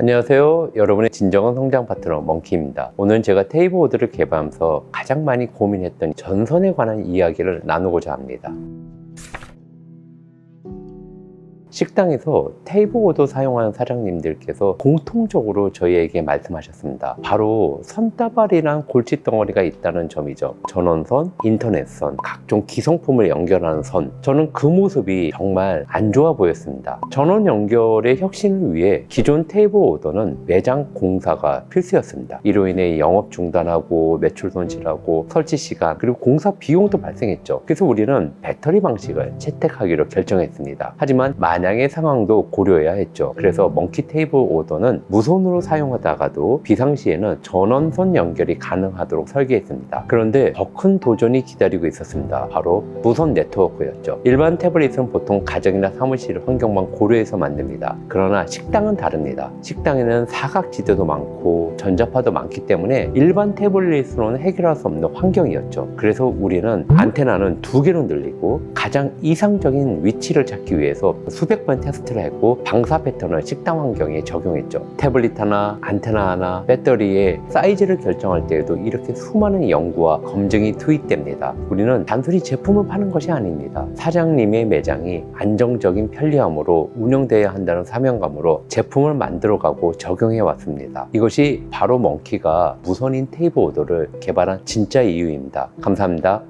안녕하세요. 여러분의 진정한 성장 파트너 멍키입니다. 오늘 제가 테이블 오드를 개발하면서 가장 많이 고민했던 전선에 관한 이야기를 나누고자 합니다. 식당에서 테이블 오더 사용하는 사장님들께서 공통적으로 저희에게 말씀하셨습니다. 바로 선다발이란 골칫덩어리가 있다는 점이죠. 전원선, 인터넷선, 각종 기성품을 연결하는 선. 저는 그 모습이 정말 안 좋아 보였습니다. 전원 연결의 혁신을 위해 기존 테이블 오더는 매장 공사가 필수였습니다. 이로 인해 영업 중단하고 매출 손실하고 설치 시간 그리고 공사 비용도 발생했죠. 그래서 우리는 배터리 방식을 채택하기로 결정했습니다. 하지만 만 약의 상황도 고려해야 했죠. 그래서 멍키 테이블 오더는 무선으로 사용하다가도 비상시에는 전원선 연결이 가능하도록 설계했습니다. 그런데 더 큰 도전이 기다리고 있었습니다. 바로 무선 네트워크였죠. 일반 태블릿은 보통 가정이나 사무실 환경만 고려해서 만듭니다. 그러나 식당은 다릅니다. 식당에는 사각지대도 많고 전자파도 많기 때문에 일반 태블릿으로는 해결할 수 없는 환경이었죠. 그래서 우리는 안테나는 두 개로 늘리고 가장 이상적인 위치를 찾기 위해서 수백 번 테스트를 했고 방사 패턴을 식당 환경에 적용했죠. 태블릿 하나, 안테나 하나, 배터리의 사이즈를 결정할 때에도 이렇게 수많은 연구와 검증이 투입됩니다. 우리는 단순히 제품을 파는 것이 아닙니다. 사장님의 매장이 안정적인 편리함으로 운영돼야 한다는 사명감으로 제품을 만들어가고 적용해 왔습니다. 이것이 바로 멍키가 무선인 테이블 오더를 개발한 진짜 이유입니다. 감사합니다.